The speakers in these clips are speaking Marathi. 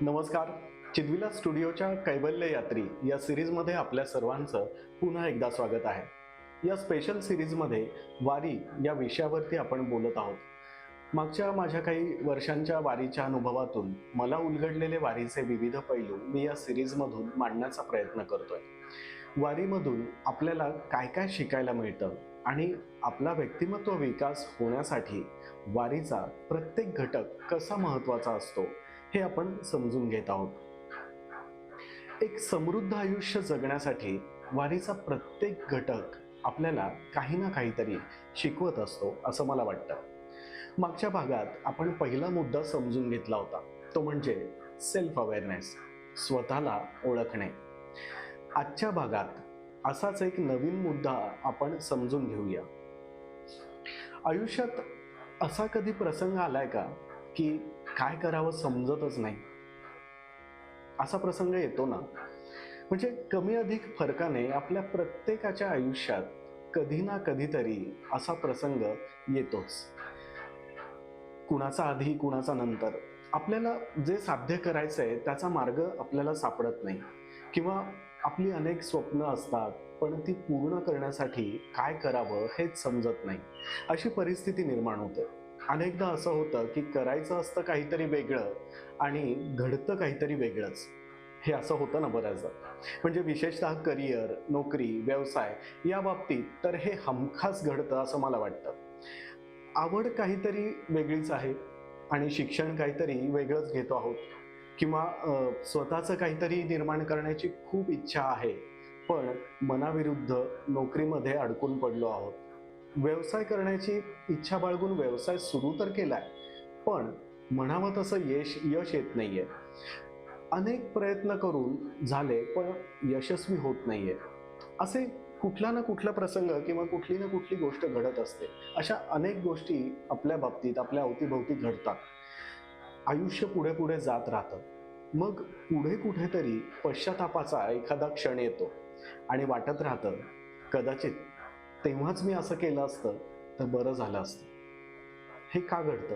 नमस्कार. चिदविला स्टुडिओच्या कैवल्य यात्री या सिरीजमध्ये आपल्या सर्वांचं पुन्हा एकदा स्वागत आहे. या स्पेशल सिरीजमध्ये वारी या विषयावरती आपण बोलत आहोत. मागच्या माझ्या काही वर्षांच्या वारीच्या अनुभवातून मला उलगडलेले वारीचे विविध पैलू मी या सिरीजमधून मांडण्याचा प्रयत्न करतोय. वारीमधून आपल्याला काय काय शिकायला मिळतं आणि आपला व्यक्तिमत्व विकास होण्यासाठी वारीचा प्रत्येक घटक कसा महत्त्वाचा असतो हे आपण समजून घेत आहोत. एक समृद्ध आयुष्य जगण्यासाठी वारीचा प्रत्येक घटक आपल्याला काही ना काहीतरी शिकवत असतो असं मला वाटतं. मागच्या भागात आपण पहिला मुद्दा समजून घेतला होता. तो म्हणजे सेल्फ अवेअरनेस स्वतःला ओळखणे. आजच्या भागात असाच एक नवीन मुद्दा आपण समजून घेऊया. आयुष्यात असा कधी प्रसंग आलाय का की काय करावं समजतच नाही. असा प्रसंग येतो ना. म्हणजे कमी अधिक फरकाने आपल्या प्रत्येकाच्या आयुष्यात कधी ना कधीतरी असा प्रसंग येतोच. कुणाचा आधी कुणाचा नंतर. आपल्याला जे साध्य करायचं आहे त्याचा मार्ग आपल्याला सापडत नाही. किंवा आपली अनेक स्वप्न असतात पण ती पूर्ण करण्यासाठी काय करावं हेच समजत नाही. अशी परिस्थिती निर्माण होते. अनेकदा असं होतं की करायचं असतं काहीतरी वेगळं आणि घडतं काहीतरी वेगळंच. हे असं होतं ना बऱ्याचदा. म्हणजे विशेषतः करिअर नोकरी व्यवसाय या बाबतीत तर हे हमखास घडतं असं मला वाटतं. आवड काहीतरी वेगळीच आहे आणि शिक्षण काहीतरी वेगळंच घेतो आहोत. किंवा स्वतःचं काहीतरी निर्माण करण्याची खूप इच्छा आहे. पण मनाविरुद्ध नोकरीमध्ये अडकून पडलो आहोत. व्यवसाय करण्याची इच्छा बाळगून व्यवसाय सुरू तर केलाय पण म्हणावं तसं यश यश येत नाहीये. अनेक प्रयत्न करून झाले पण यशस्वी होत नाहीये. असे कुठला ना कुठला प्रसंग किंवा कुठली ना कुठली गोष्ट घडत असते. अशा अनेक गोष्टी आपल्या बाबतीत आपल्या अवतीभोवती घडतात. आयुष्य पुढे पुढे जात राहतं. मग पुढे कुठेतरी पश्चातापाचा एखादा क्षण येतो आणि वाटत राहतं कदाचित तेव्हाच मी असं केलं असतं तर बरं झालं असतं. हे का घडतं?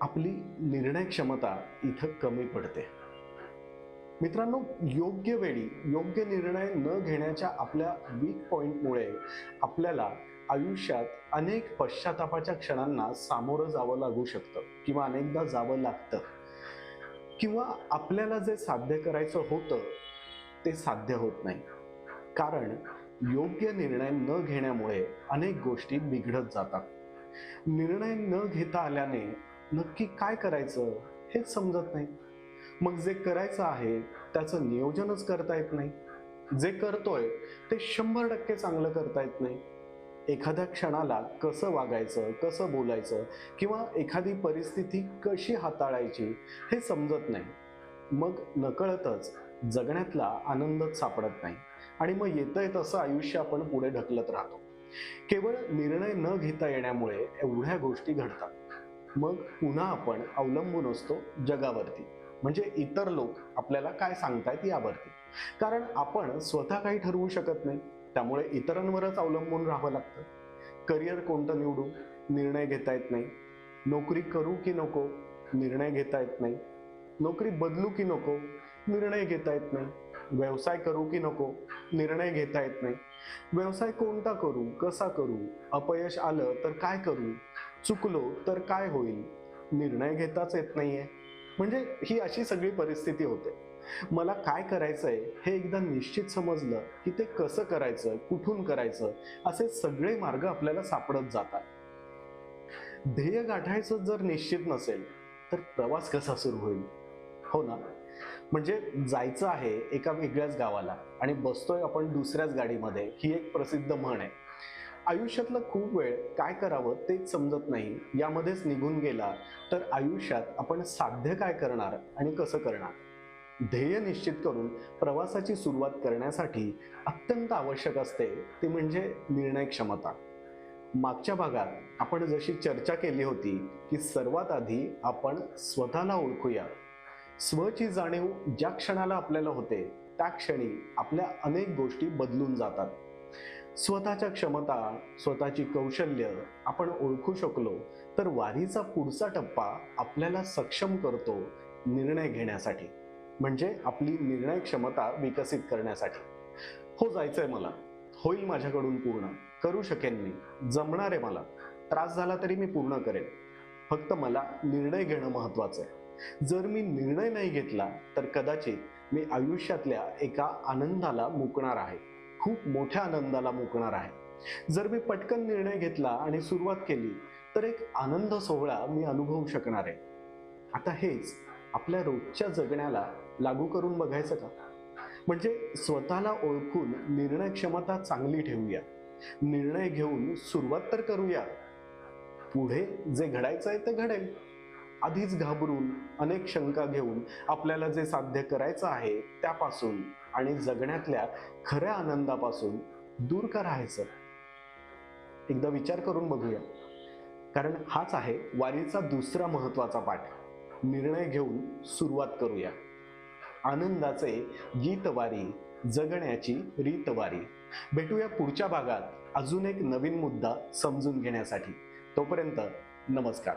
आपली निर्णय क्षमता इथं कमी पडते. मित्रांनो योग्य वेळी योग्य निर्णय न घेण्याच्या आपल्या वीक पॉइंटमुळे आपल्याला आयुष्यात अनेक पश्चातापाच्या क्षणांना सामोरं जावं लागू शकतं किंवा अनेकदा जावं लागतं. किंवा आपल्याला जे साध्य करायचं होतं ते साध्य होत नाही. कारण योग्य निर्णय न घेण्यामुळे अनेक गोष्टी बिघडत जातात. निर्णय न घेता आल्याने नक्की काय करायचं हेच समजत नाही. मग जे करायचं आहे त्याचं नियोजनच करता येत नाही. जे करतोय ते शंभर टक्के चांगलं करता येत नाही. एखाद्या क्षणाला कसं वागायचं कसं बोलायचं किंवा एखादी परिस्थिती कशी हाताळायची हे समजत नाही. मग नकळतच जगण्यातला आनंदच सापडत नाही. आणि मग येतंय तसं आयुष्य आपण पुढे ढकलत राहतो. केवळ निर्णय न घेता येण्यामुळे एवढ्या गोष्टी घडतात. मग पुन्हा आपण अवलंबून असतो जगावरती. म्हणजे इतर लोक आपल्याला काय सांगतायत यावरती. कारण आपण स्वतः काही ठरवू शकत नाही. त्यामुळे इतरांवरच अवलंबून राहावं लागतं. करिअर कोणतं निवडू? निर्णय घेता येत नाही. नोकरी करू की नको? निर्णय घेता येत नाही. नोकरी बदलू की नको? निर्णय घेता येत नाही. व्यवसाय करू की नको निर्णय घेता येत नाही. व्यवसाय कोणता करू कसा करू अपयश आलं तर काय करू चुकलो तर काय होईल? निर्णय घेताच येत नाहीये. म्हणजे ही अशी सगळी परिस्थिती होते. मला काय करायचंय हे एकदा निश्चित समजलं की ते कसं करायचं कुठून करायचं असे सगळे मार्ग आपल्याला सापडत जातात. ध्येय गाठायचं जर निश्चित नसेल तर प्रवास कसा सुरू होईल? हो ना? म्हणजे जायचं आहे एका वेगळ्याच गावाला आणि बसतोय आपण दुसऱ्याच गाडीमध्ये ही एक प्रसिद्ध म्हण आहे. आयुष्यातला खूप वेळ काय करावं तेच समजत नाही. यामध्येच निघून गेला तर आयुष्यात आपण साध्य काय करणार आणि कसं करणार? ध्येय निश्चित करून प्रवासाची सुरुवात करण्यासाठी अत्यंत आवश्यक असते ती म्हणजे निर्णय क्षमता. मागच्या भागात आपण जशी चर्चा केली होती की सर्वात आधी आपण स्वतःला ओळखूया. स्वची जाणीव ज्या क्षणाला आपल्याला होते त्या क्षणी आपल्या अनेक गोष्टी बदलून जातात. स्वतःच्या क्षमता स्वतःची कौशल्य आपण ओळखू शकलो तर वारीचा पुढचा टप्पा आपल्याला सक्षम करतो निर्णय घेण्यासाठी. म्हणजे आपली निर्णय क्षमता विकसित करण्यासाठी. हो जायचंय मला. होईल माझ्याकडून पूर्ण. करू शकेन मी. जमणार आहे मला. त्रास झाला तरी मी पूर्ण करेन. फक्त मला निर्णय घेणं महत्वाचं आहे जर मी निर्णय नाही घेतला तर कदाचित मी आयुष्यातल्या एका आनंदाला मुकणार आहे. खूप मोठ्या आनंदाला मुकणार आहे. जर मी पटकन निर्णय घेतला आणि सुरुवात केली तर एक आनंद सोहळा मी अनुभवू शकणार आहे. आता हेच आपल्या रोजच्या जगण्याला लागू करून बघायचं का? म्हणजे स्वतःला ओळखून निर्णय क्षमता चांगली ठेवूया. निर्णय घेऊन सुरुवात तर करूया. पुढे जे घडायचं आहे ते घडेल. आधीच घाबरून अनेक शंका घेऊन आपल्याला जे साध्य करायचं आहे त्यापासून आणि जगण्यातल्या खऱ्या आनंदापासून दूर का राहायचं एकदा विचार करून बघूया. कारण हाच आहे वारीचा दुसरा महत्त्वाचा पाठ. निर्णय घेऊन सुरुवात करूया. आनंदाचे गीतवारी जगण्याची रीतवारी. भेटूया पुढच्या भागात अजून एक नवीन मुद्दा समजून घेण्यासाठी. तोपर्यंत नमस्कार.